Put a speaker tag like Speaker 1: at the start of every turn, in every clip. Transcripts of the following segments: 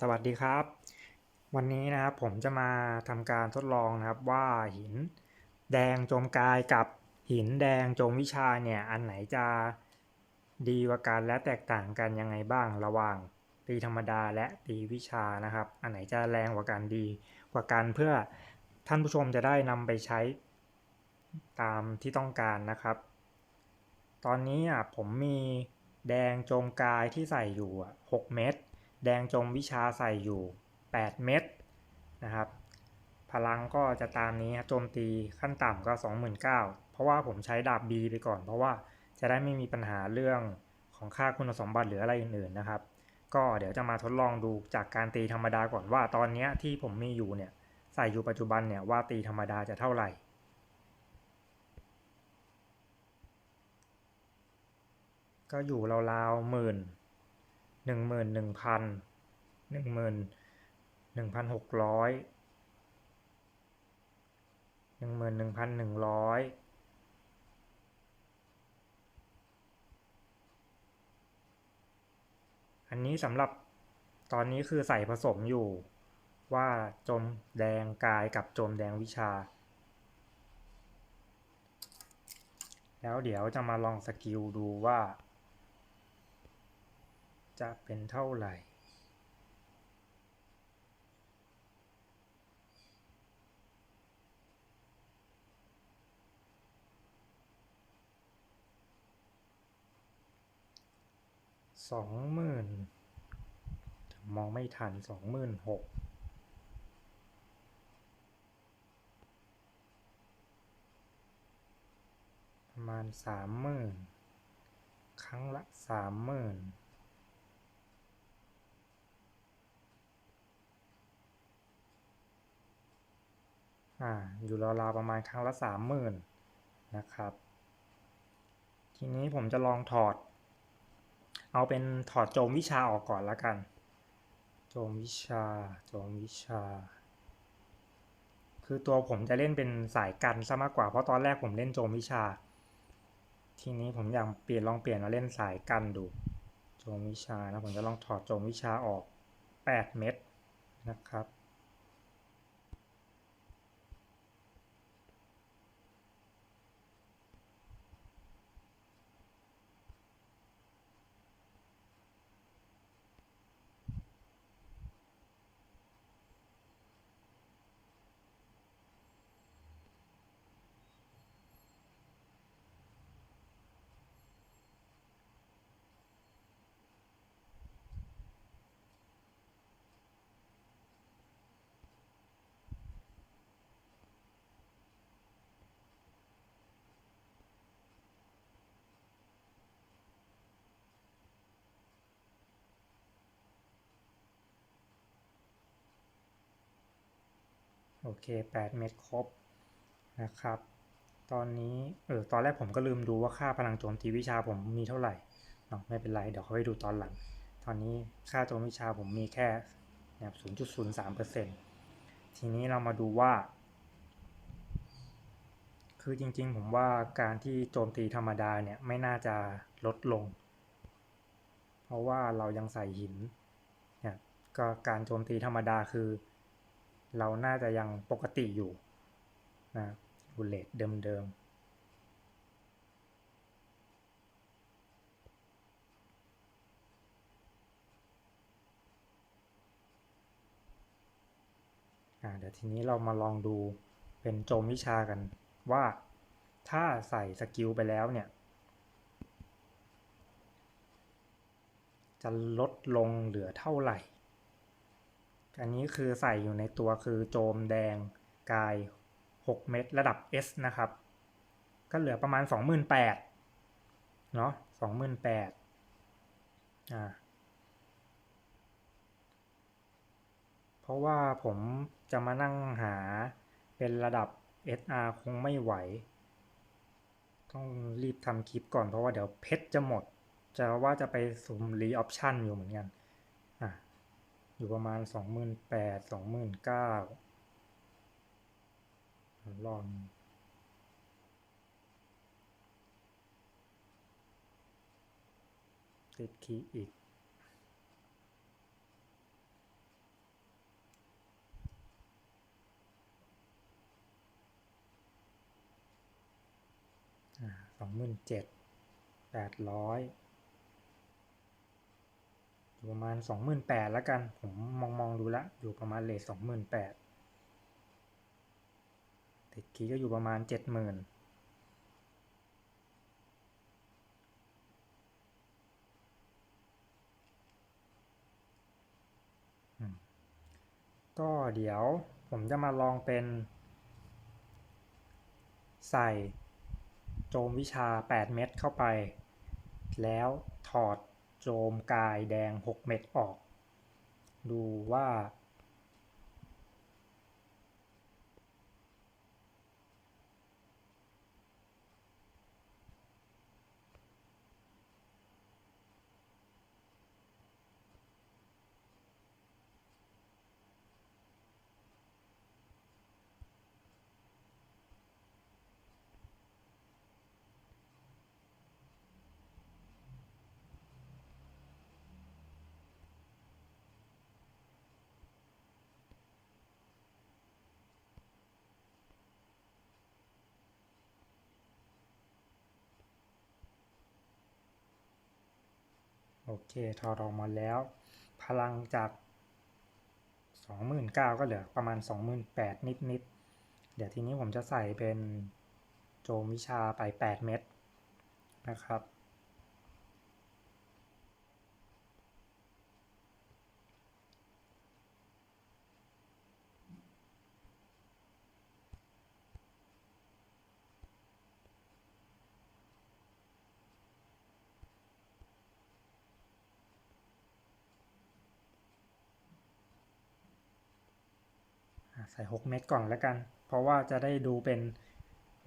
Speaker 1: สวัสดีครับ วันนี้นะครับผมจะมาทำการทดลองนะครับว่าหินแดงโจมกายกับหินแดงโจมวิชาเนี่ยอันไหนจะดีกว่ากันและแตกต่างกันยังไงบ้างระหว่างตีธรรมดาและตีวิชานะครับ อันไหนจะแรงกว่ากันดีกว่ากันเพื่อท่านผู้ชมจะได้นำไปใช้ตามที่ต้องการนะครับ ตอนนี้อะผมมีแดงโจมกายที่ใส่อยู่อะ6เม็ด แดงจมวิชาใส่อยู่ 8 เม็ดนะครับ พลังก็จะตามนี้โจมตีขั้นต่ำก็ 29,000 เพราะว่าผมใช้ดาบ B ไปก่อน เพราะว่าจะได้ไม่มีปัญหาเรื่องของค่าคุณสมบัติหรืออะไรอื่นๆนะครับ ก็เดี๋ยวจะมาทดลองดูจากการตีธรรมดาก่อนว่าตอนนี้ที่ผมมีอยู่เนี่ยใส่อยู่ปัจจุบันเนี่ยว่าตีธรรมดาจะเท่าไหร่ก็อยู่ราวๆหมื่น หนึ่งหมื่นหนึ่งพันหนึ่งหมื่นหนึ่งพันหกร้อยหนึ่งหมื่นหนึ่งพันหนึ่งร้อยอันนี้สำหรับตอนนี้คือใส่ผสมอยู่ว่าโจมแดงกายกับโจมแดงวิชา แล้วเดี๋ยวจะมาลองสกิลดูว่า จะเป็นเท่าไหร่ สองหมื่นมองไม่ทันสองหมื่นหกประมาณสามหมื่นครั้งละสามหมื่น อ่าอยู่ราวๆประมาณครั้งละสามหมื่นนะครับ ทีนี้ผมจะลองถอด เอาเป็นถอดโจมวิชาออกก่อนละกัน โจมวิชา โจมวิชา คือตัวผมจะเล่นเป็นสายกันซะมากกว่า เพราะตอนแรกผมเล่นโจมวิชา ทีนี้ผมอยากเปลี่ยนลองเปลี่ยนมาเล่นสายกันดู โจมวิชานะผมจะลองถอดโจมวิชาออก 8 เม็ดนะครับ โอเค 8 เม็ดครบนะครับ ตอนนี้เออตอนแรกผมก็ลืมดูว่าค่าพลังโจมตีวิชาผมมีเท่าไหร่เนาะไม่เป็นไร เดี๋ยวเขาไปดูตอนหลัง ตอนนี้ค่าโจมวิชาผมมีแค่แบบ0.03%ทีนี้เรามาดูว่า คือจริงๆ ผมว่าการที่โจมตีธรรมดาเนี่ยไม่น่าจะลดลง เพราะว่าเรายังใส่หินเนี่ยก็การโจมตีธรรมดาคือ เราน่าจะยังปกติอยู่นะบุลเลตเดิมๆอ่าเดี๋ยวทีนี้เรามาลองดูเป็นโจมวิชากันว่าถ้าใส่สกิลไปแล้วเนี่ย จะลดลงเหลือเท่าไหร่ อันนี้คือใส่อยู่ในตัวคือโจมแดงกาย 6 เม็ดระดับ S นะครับ ก็เหลือประมาณ 28,000เนาะ28,000อ่าเพราะว่าผมจะมานั่งหาเป็นระดับ SR คงไม่ไหว ต้องรีบทำคลิปก่อนเพราะว่าเดี๋ยวเพชรจะหมด จะว่าจะไปสุ่มรีออปชั่นอยู่เหมือนกัน อยู่ประมาณ 28,000 29,000ลองติดคีย์อีก สองหมื่นเจ็ดแปดร้อย อยู่ประมาณสองหมื่นแปดแล้วกัน ผมมองมองดูละ อยู่ประมาณเลทสองหมื่นแปดติดคีก็อยู่ประมาณเจ็ดหมื่นก็เดี๋ยวผมจะมาลองเป็น ใส่โจมวิชา 8 เม็ดเข้าไป แล้วถอด โจมกายแดง 6 เม็ดออก ดูว่า โอเคถอดออกมาแล้ว พลังจาก29,000ก็เหลือประมาณ 28,000นิดนิดๆ เดี๋ยวทีนี้ผมจะใส่เป็นโจมวิชาไป 8 เม็ดนะครับ ใส่ 6 เม็ดก่อนแล้วกัน เพราะว่าจะได้ดูเป็น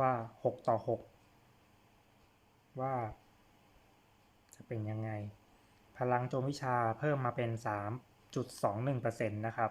Speaker 1: ว่า 6 ต่อ 6 ว่า จะเป็นยังไง พลังโจมวิชาเพิ่มมาเป็น 3.21%นะครับ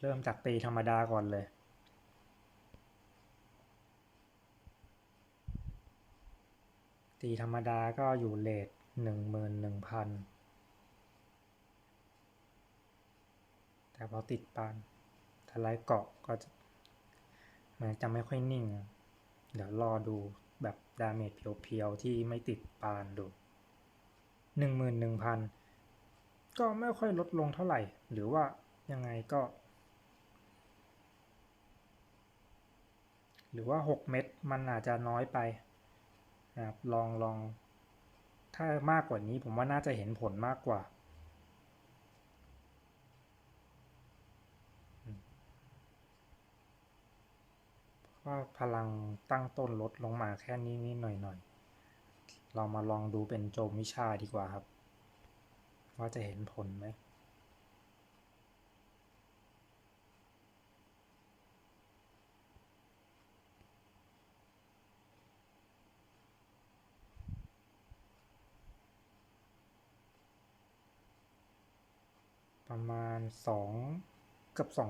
Speaker 1: เริ่มจากตีธรรมดาก่อนเลยตีธรรมดาก็อยู่เลท11,000 แต่พอติดปานทลายเกาะก็จะมือนจะไม่ค่อยนิ่ง เดี๋ยวรอดูแบบดาเมจเพียวๆ ที่ไม่ติดปานดูหนึ่งหมื่นหนึ่งพันก็ไม่ค่อยลดลงเท่าไหร่ หรือว่ายังไงก็ หรือว่าหกเม็ดมันอาจจะน้อยไปนะครับลองลองถ้ามากกว่านี้ผมว่าน่าจะเห็นผลมากกว่า ว่าพลังตั้งต้นลดลงมาแค่นี้นิดหน่อยหน่อยเรามาลองดูเป็นโจมวิชาดีกว่าครับ ว่าจะเห็นผลไหมประมาณสองเกือบส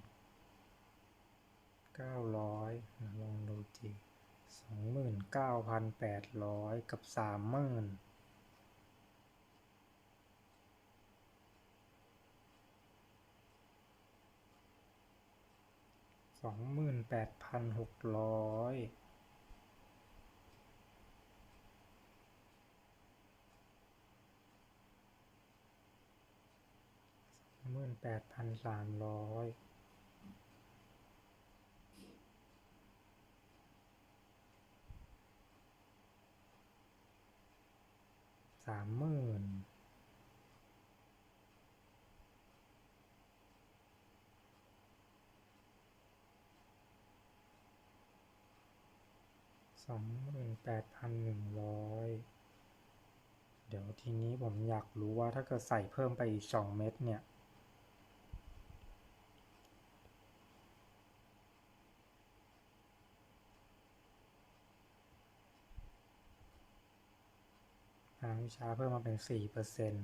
Speaker 1: อ งหมื่นแปดสองหมื่นเก้าร้อยลองดูทีสองหมื่นเก้าพันแปดร้อยกับสามหมื่นสองหมื่นแปดพันหกร้อยหมื่นแปดพันสามร้อย สามหมื่นสองหมื่นแปดพันหนึ่งร้อยเดี๋ยวทีนี้ผมอยากรู้ว่าถ้าเกิดใส่เพิ่มไปอีกสองเม็ดเนี่ย พลังวิชาเพิ่มมาเป็นสี่เปอร์เซ็น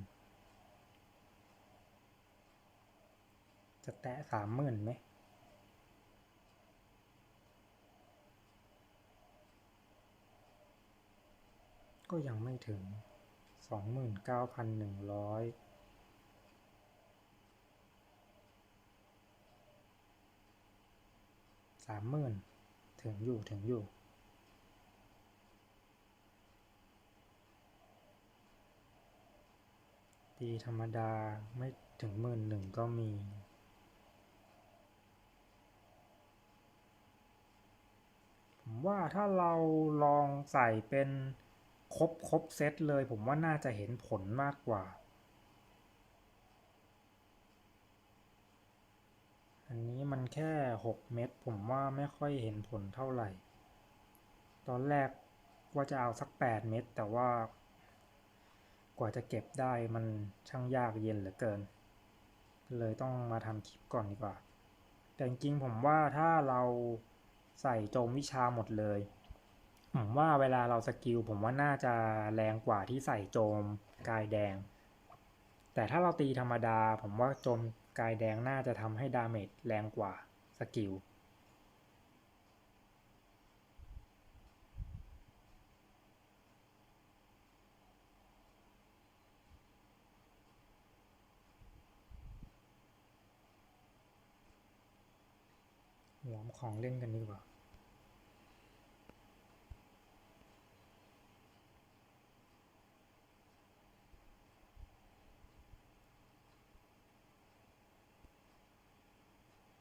Speaker 1: จะแตะสามหมื่นไหมก็ยังไม่ถึงสองหมื่นเก้าพันหนึ่งร้อยสามหมื่นถึงอยู่ถึงอยู่ ตีธรรมดาไม่ถึงหมื่นหนึ่งก็มี ผมว่าถ้าเราลองใส่เป็นครบครบเซตเลย ผมว่าน่าจะเห็นผลมากกว่า อันนี้มันแค่ 6 เม็ดผมว่าไม่ค่อยเห็นผลเท่าไหร่ ตอนแรกว่าจะเอาสัก 8 เม็ดแต่ว่า กว่าจะเก็บได้มันช่างยากเย็นเหลือเกิน เลยต้องมาทำคลิปก่อนดีกว่า แต่จริงผมว่าถ้าเราใส่โจมวิชาหมดเลย ผมว่าเวลาเราสกิลผมว่าน่าจะแรงกว่าที่ใส่โจมกายแดง แต่ถ้าเราตีธรรมดา ผมว่าโจมกายแดงน่าจะทำให้ดาเมจแรงกว่าสกิล หวมของเล่นกันดีกว่า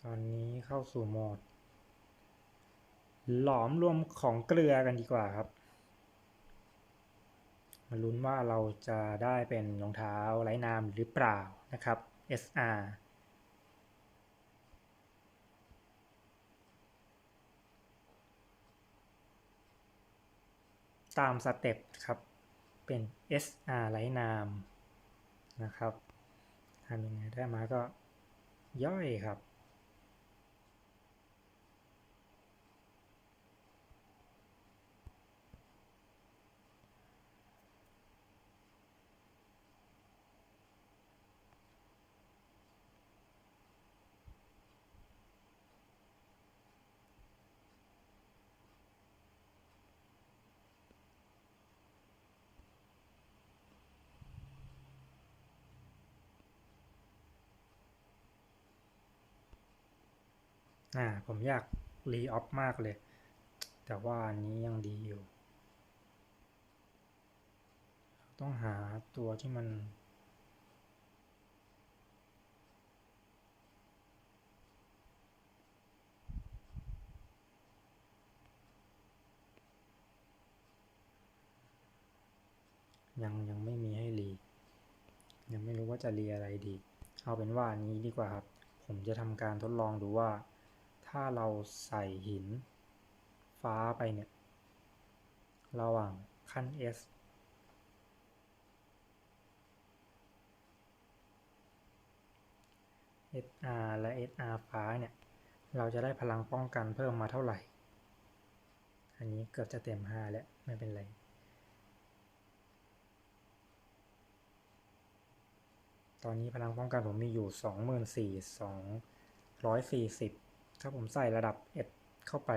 Speaker 1: ตอนนี้เข้าสู่โหมด หลอมรวมของเกลือกันดีกว่าครับ มาลุ้นว่าเราจะได้เป็นรองเท้าไร้น้ำหรือเปล่านะครับ SR ตามสเต็ปครับ เป็น SR ไร้นามนะครับทำยังไงได้มาก็ย่อยครับ อ่าผมอยากรีออฟมากเลย แต่ว่าอันนี้ยังดีอยู่ ต้องหาตัวที่มัน ยังยังไม่มีให้รี ยังไม่รู้ว่าจะรีอะไรดี เอาเป็นว่าอันนี้ดีกว่าครับ ผมจะทำการทดลองดูว่า ถ้าเราใส่หิน ฟ้าไปเนี่ย ระหว่างขั้น S sr และ sr ฟ้าเนี่ย เราจะได้พลังป้องกันเพิ่มมาเท่าไหร่ อันนี้เกือบจะเต็มห้าแล้ว ไม่เป็นไรตอนนี้พลังป้องกันผมมีอยู่ 24,240 ถ้าผมใส่ระดับเอ็ดเข้าไป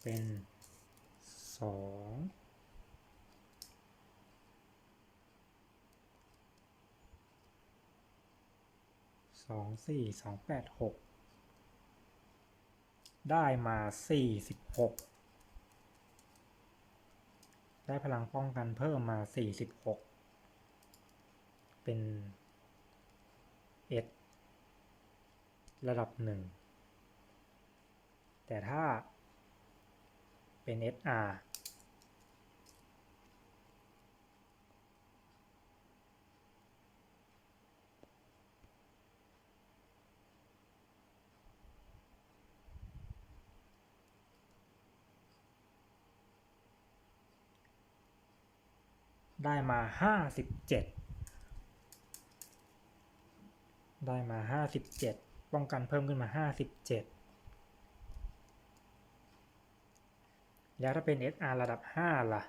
Speaker 1: เป็นสองสองสี่สองแปดหกได้มา46 ได้พลังป้องกันเพิ่มมา 46 เป็น S ระดับ 1 แต่ถ้าเป็น SR ได้มาห้าสิบเจ็ดได้มาห้าสิบเจ็ดป้องกันเพิ่มขึ้นมาห้าสิบเจ็ดแล้วถ้าเป็น SR ระดับห้าล่ะ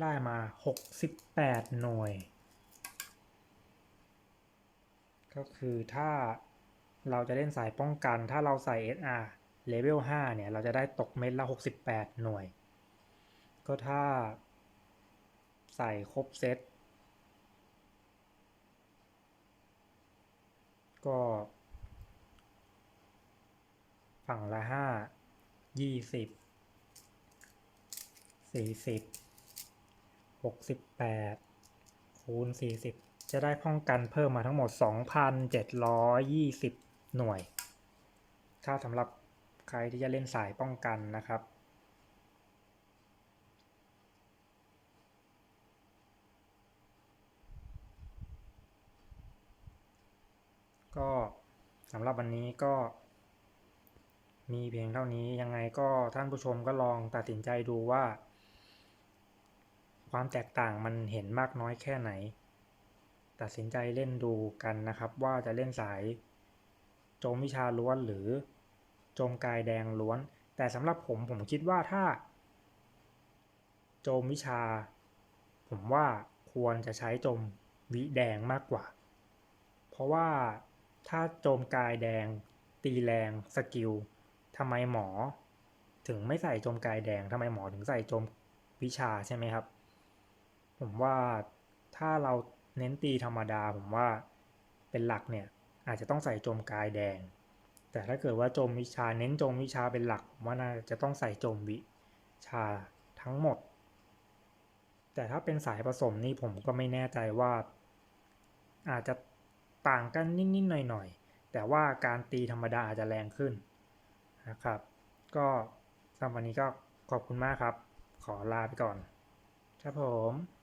Speaker 1: ได้มา 68 หน่วย ก็คือถ้าเราจะเล่นสายป้องกัน ถ้าเราใส่ SR level 5 เนี่ย เราจะได้ตกเม็ดละ 68 หน่วย ก็ถ้าใส่ครบเซตก็ ฝั่งละห้ายี่สิบสี่สิบ หกสิบแปดคูณสี่สิบจะได้ป้องกันเพิ่มมาทั้งหมดสองพันเจ็ดร้อยยี่สิบหน่วย ถ้าสำหรับใครที่จะเล่นสายป้องกันนะครับก็สำหรับวันนี้ก็ มีเพียงเท่านี้ยังไงก็ท่านผู้ชมก็ลองตัดสินใจดูว่า ความแตกต่างมันเห็นมากน้อยแค่ไหน ตัดสินใจเล่นดูกันนะครับ ว่าจะเล่นสาย โจมวิชาล้วนหรือโจมกายแดงล้วน แต่สำหรับผมผมคิดว่าถ้า โจมวิชา ผมว่าควรจะใช้โจมวิแดงมากกว่า เพราะว่าถ้าโจมกายแดง ตีแรงสกิลทำไมหมอ ถึงไม่ใส่โจมกายแดงทำไมหมอถึงใส่โจมวิชาใช่ไหมครับ ผมว่าถ้าเราเน้นตีธรรมดาผมว่าเป็นหลักเนี่ยอาจจะต้องใส่โจมกายแดง แต่ถ้าเกิดว่าโจมวิชาเน้นโจมวิชาเป็นหลักผมว่าน่าจะต้องใส่โจมวิชาทั้งหมด แต่ถ้าเป็นสายผสมนี่ผมก็ไม่แน่ใจว่า อาจจะต่างกันนิดๆหน่อยๆ แต่ว่าการตีธรรมดาอาจจะแรงขึ้นนะครับ ก็สำหรับวันนี้ก็ขอบคุณมากครับ ขอลาไปก่อนครับผม